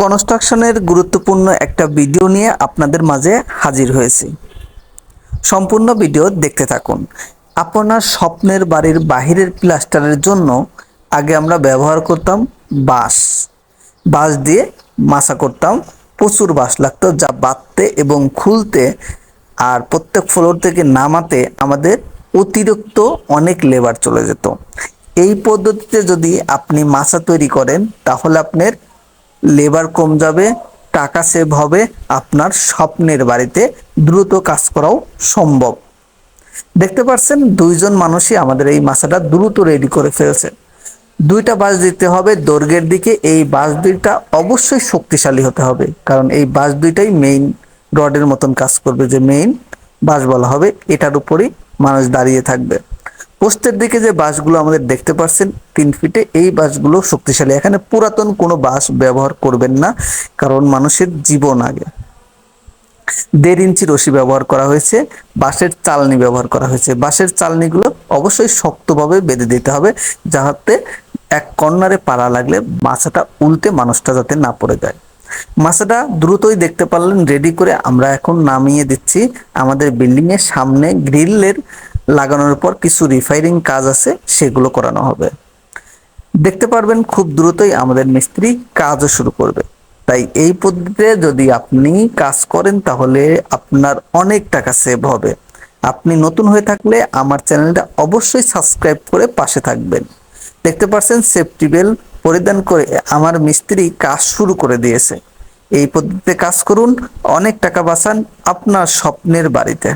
কনস্ট্রাকশনের গুরুত্বপূর্ণ একটা ভিডিও নিয়ে আপনাদের মাঝে হাজির হয়েছি। সম্পূর্ণ ভিডিও দেখতে থাকুন। আপনার স্বপ্নের বাড়ির বাহিরের প্লাস্টারের জন্য আগে আমরা ব্যবহার করতাম বাঁশ। বাঁশ দিয়ে মাছা করতাম, প্রচুর বাঁশ লাগতো যা বাঁধতে এবং খুলতে আর প্রত্যেক ফ্লোর থেকে নামাতে আমাদের অতিরিক্ত অনেক লেবার চলে যেত। এই পদ্ধতিতে যদি আপনি মাছা তৈরি করেন, তাহলে আপনার লেবার কম যাবে, টাকা সেভ হবে, আপনার স্বপ্নের বাড়িতে দ্রুত কাজ করাও সম্ভব। দেখতে পাচ্ছেন দুইজন মানুষই আমাদের এই মাছাটা দ্রুত রেডি করে ফেলছে। দুইটা বাস দিতে হবে দৈর্ঘ্যের দিকে, এই বাস দুইটা অবশ্যই শক্তিশালী হতে হবে, কারণ এই বাস দুইটাই মেইন রডের মতন কাজ করবে, যে মেইন বাস বলা হবে, এটার উপরেই মানুষ দাঁড়িয়ে থাকবে। পোস্টের দিকে যে বাসগুলো আমাদের দেখতে পাচ্ছেন তিন ফিটে এই বাসগুলো শক্তিশালী। এখানে পুরাতন কোনো বাস ব্যবহার করবেন না, কারণ মানুষের জীবন আগে। দেড় ইঞ্চি রশি ব্যবহার করা হয়েছে, বাঁশের চালনি ব্যবহার করা হয়েছে। বাঁশের চালনিগুলো অবশ্যই শক্তভাবে বেঁধে দিতে হবে, যাহাতে এক কর্নারে পাড়া লাগলে মাছাটা উল্টে মানুষটা যাতে না পড়ে যায়। মাছাটা দ্রুতই দেখতে পারলেন রেডি করে আমরা এখন নামিয়ে দিচ্ছি। আমাদের বিল্ডিংয়ের সামনে গ্রিলের লাগানোর পর কিছু রিফাইরিং কাজ আছে, সেগুলো করানো হবে। দেখতে পারবেন খুব দ্রুতই আমাদের মিস্ত্রি কাজও শুরু করবে। তাই এই পদ্ধতিতে যদি আপনি কাজ করেন, তাহলে আপনার অনেক টাকা সেভ হবে। আপনি নতুন হয়ে থাকলে আমার চ্যানেলটা অবশ্যই সাবস্ক্রাইব করে পাশে থাকবেন। দেখতে পাচ্ছেন সেফটি বেল পরিধান করে আমার মিস্ত্রি কাজ শুরু করে দিয়েছে। এই পদ্ধতিতে কাজ করুন, অনেক টাকা বাঁচান আপনার স্বপ্নের বাড়িতে।